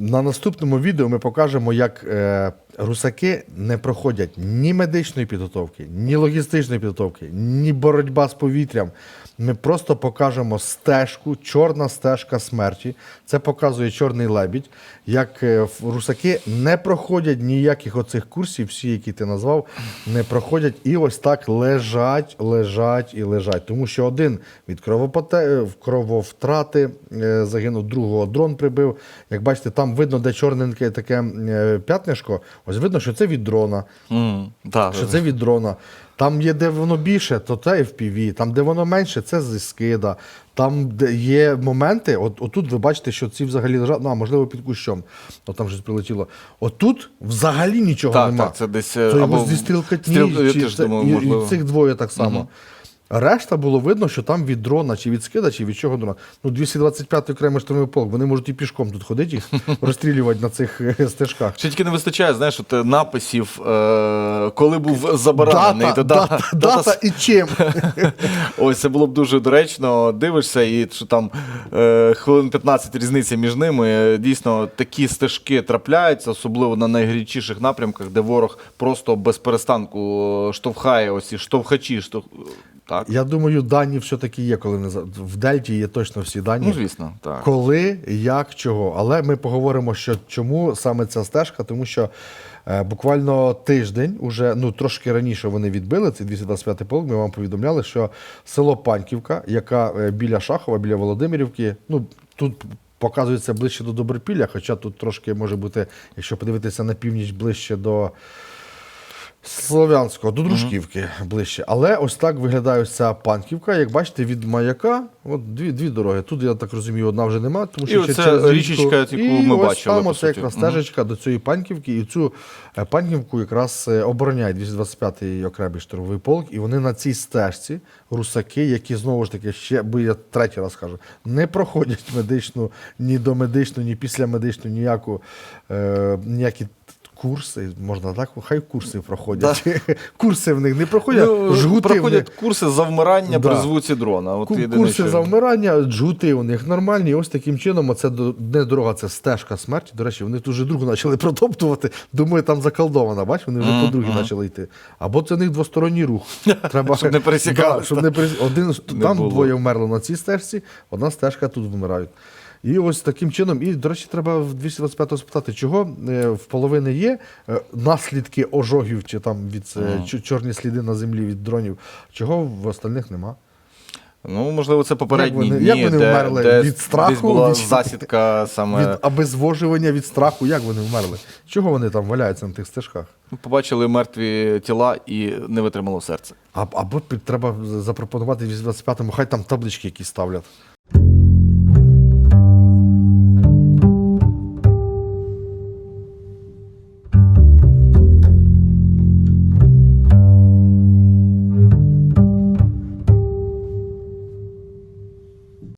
На наступному відео ми покажемо, як е, русаки не проходять ні медичної підготовки, ні логістичної підготовки, ні боротьба з повітрям. Ми просто покажемо стежку, чорна стежка смерті. Це показує чорний лебідь. Як е, русаки не проходять ніяких оцих курсів, всі, які ти назвав, не проходять і ось так лежать, лежать і лежать. Тому що один від кровопоте... е, крововтрати е, загинув, другого дрон прибив. Як бачите, там видно, де чорненьке таке п'ятнишко. Ось видно, що це від дрона. М, так, Що це від дрона. Там є, де воно більше, то це FPV. Там, де воно менше, це зі скида. Там, де є моменти, от, отут ви бачите, що ці взагалі лежать, ну, а можливо, під кущом. От там щось прилетіло. Отут взагалі нічого Так, нема. так, це десь, Це або зі стрілкатні, стріл- я теж це- думаю, і, можливо. і цих двоє так само. Решта було видно, що там від дрона, чи від скида, чи від чого дрона. Ну, 225-й окремий штурмовий полк, вони можуть і пішком тут ходити, їх розстрілювати на цих е, стежках. Ще тільки не вистачає, знаєш, от, е, написів, е, коли був заборонений. Дата, то дата, дата і чим. Ось це було б дуже доречно. Дивишся, і що там е, хвилин 15 різниця між ними. Дійсно, такі стежки трапляються, особливо на найгарячіших напрямках, де ворог просто без перестанку е, штовхає ось ці штовхачі. Штовх... Так. Я думаю, дані все-таки є, коли не в Дельті є точно всі дані. Ну, звісно, так. Коли, як, чого. Але ми поговоримо, що чому саме ця стежка, тому що е, буквально тиждень, уже ну трошки раніше вони відбили цей 225 полк. Ми вам повідомляли, що село Панківка, яка е, біля Шахова, біля Володимирівки, ну тут. Показується ближче до Добропілля, хоча тут трошки може бути, якщо подивитися на північ ближче до Слов'янського, до Дружківки ближче. Але ось так виглядає ось ця панківка. Як бачите, від маяка, от дві, дві дороги. Тут, я так розумію, одна вже нема, тому що І ще через річечка, річку. яку і ми ось бачили, Там суті. якраз стежечка до цієї панківки, і цю е, панківку якраз е, обороняє 225-й окремий штурмовий полк. І вони на цій стежці, русаки, які знову ж таки ще, бо я третій раз кажу, не проходять медичну, ні до медичну, ні після медичну, ніяку, е, ніякі. Курси, можна так, хай курси проходять. Курси в них не проходять, Ну, жгути в них проходять курси завмирання Да. при звуці дрона. От Ку- єдине, Курси що- завмирання, джути у них нормальні. І ось таким чином, це не дорога, це стежка смерті. До речі, вони тут вже другу почали протоптувати. Думаю, там заколдована. Бач, вони вже по другій почали йти. Або це в них двосторонній рух. Треба Щоб не пересікалися. Да, щоб не перес- Один Не там було. двоє вмерло на цій стежці, одна стежка тут вмирають. І ось таким чином, і, до речі, треба в 225-го спитати, чого е, в половини є е, наслідки ожогів чи там від е, чорні сліди на землі від дронів, чого в остальних нема. Ну, можливо, це попередні Як вони- дні, як вони де, вмерли? де Від страху? десь була Від- засідка саме. Від обезвожування від страху, як вони вмерли? Чого вони там валяються на тих стежках? Побачили мертві тіла і не витримало серце. А, або треба запропонувати в 25-му, хай там таблички якісь ставлять.